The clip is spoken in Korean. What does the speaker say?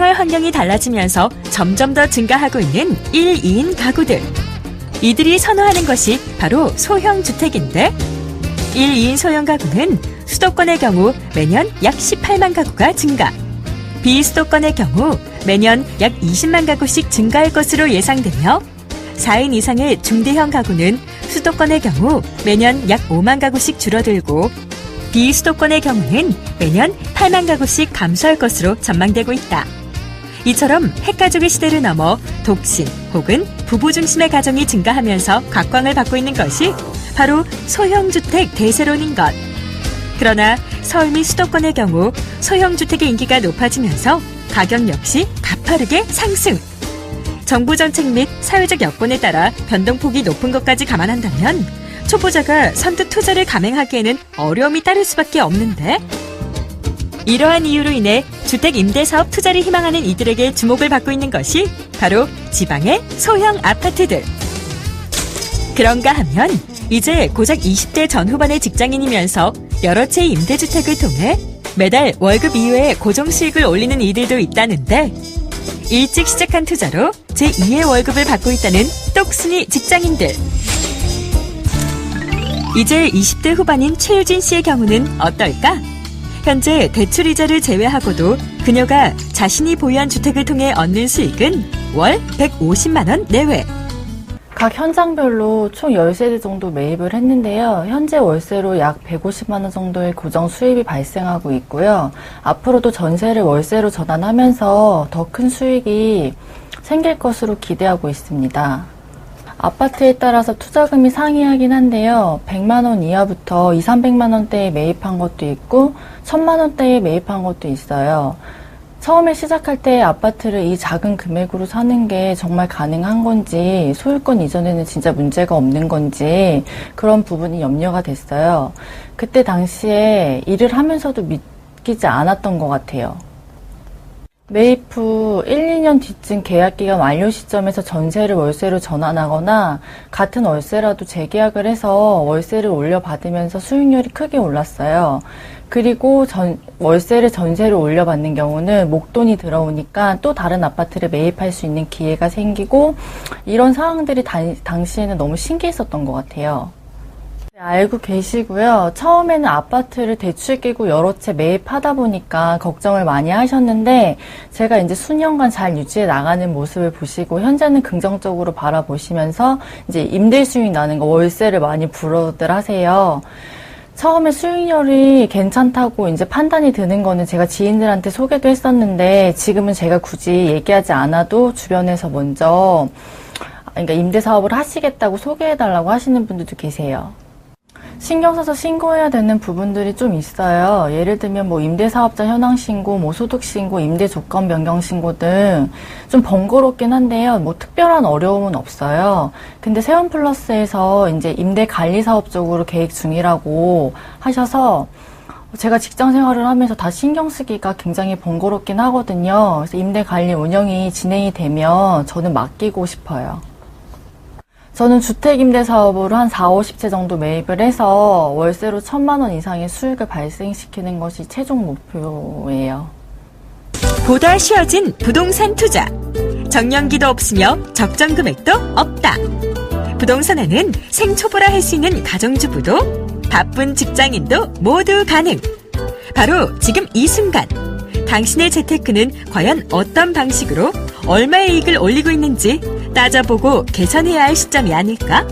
환경이 달라지면서 점점 더 증가하고 있는 1, 2인 가구들. 이들이 선호하는 것이 바로 소형 주택인데 1, 2인 소형 가구는 수도권의 경우 매년 약 18만 가구가 증가. 비수도권의 경우 매년 약 20만 가구씩 증가할 것으로 예상되며 4인 이상의 중대형 가구는 수도권의 경우 매년 약 5만 가구씩 줄어들고 비수도권의 경우는 매년 8만 가구씩 감소할 것으로 전망되고 있다. 이처럼 핵가족의 시대를 넘어 독신 혹은 부부 중심의 가정이 증가하면서 각광을 받고 있는 것이 바로 소형주택 대세론인 것. 그러나 서울 및 수도권의 경우 소형주택의 인기가 높아지면서 가격 역시 가파르게 상승. 정부 정책 및 사회적 여건에 따라 변동폭이 높은 것까지 감안한다면 초보자가 선뜻 투자를 감행하기에는 어려움이 따를 수밖에 없는데 이러한 이유로 인해 주택 임대 사업 투자를 희망하는 이들에게 주목을 받고 있는 것이 바로 지방의 소형 아파트들. 그런가 하면 이제 고작 20대 전후반의 직장인이면서 여러 채의 임대주택을 통해 매달 월급 이후에 고정 수익을 올리는 이들도 있다는데 일찍 시작한 투자로 제2의 월급을 받고 있다는 똑순이 직장인들. 이제 20대 후반인 최유진 씨의 경우는 어떨까? 현재 대출 이자를 제외하고도 그녀가 자신이 보유한 주택을 통해 얻는 수익은 월 150만 원 내외. 각 현장별로 총 10세대 정도 매입을 했는데요. 현재 월세로 약 150만 원 정도의 고정 수입이 발생하고 있고요. 앞으로도 전세를 월세로 전환하면서 더 큰 수익이 생길 것으로 기대하고 있습니다. 아파트에 따라서 투자금이 상이하긴 한데요. 100만 원 이하부터 2, 300만 원대에 매입한 것도 있고 1000만 원대에 매입한 것도 있어요. 처음에 시작할 때 아파트를 이 작은 금액으로 사는 게 정말 가능한 건지 소유권 이전에는 진짜 문제가 없는 건지 그런 부분이 염려가 됐어요. 그때 당시에 일을 하면서도 믿기지 않았던 것 같아요. 매입 후 1, 2년 뒤쯤 계약 기간 완료 시점에서 전세를 월세로 전환하거나 같은 월세라도 재계약을 해서 월세를 올려받으면서 수익률이 크게 올랐어요. 그리고 전, 월세를 전세로 올려받는 경우는 목돈이 들어오니까 또 다른 아파트를 매입할 수 있는 기회가 생기고 이런 상황들이 단, 당시에는 너무 신기했었던 것 같아요. 알고 계시고요. 처음에는 아파트를 대출 끼고 여러 채 매입하다 보니까 걱정을 많이 하셨는데 제가 이제 수년간 잘 유지해 나가는 모습을 보시고 현재는 긍정적으로 바라보시면서 이제 임대 수익 나는 거 월세를 많이 불어들 하세요. 처음에 수익률이 괜찮다고 이제 판단이 드는 거는 제가 지인들한테 소개도 했었는데 지금은 제가 굳이 얘기하지 않아도 주변에서 먼저 그러니까 임대 사업을 하시겠다고 소개해달라고 하시는 분들도 계세요. 신경 써서 신고해야 되는 부분들이 좀 있어요. 예를 들면 뭐 임대사업자 현황 신고, 뭐 소득 신고, 임대 조건 변경 신고 등 좀 번거롭긴 한데요. 뭐 특별한 어려움은 없어요. 근데 세원 플러스에서 이제 임대 관리 사업 쪽으로 계획 중이라고 하셔서 제가 직장 생활을 하면서 다 신경 쓰기가 굉장히 번거롭긴 하거든요. 그래서 임대 관리 운영이 진행이 되면 저는 맡기고 싶어요. 저는 주택임대 사업으로 한 4, 50채 정도 매입을 해서 월세로 천만 원 이상의 수익을 발생시키는 것이 최종 목표예요. 보다 쉬워진 부동산 투자. 정년기도 없으며 적정 금액도 없다. 부동산에는 생초보라 할 수 있는 가정주부도 바쁜 직장인도 모두 가능. 바로 지금 이 순간 당신의 재테크는 과연 어떤 방식으로 얼마의 이익을 올리고 있는지 따져보고 개선해야 할 시점이 아닐까?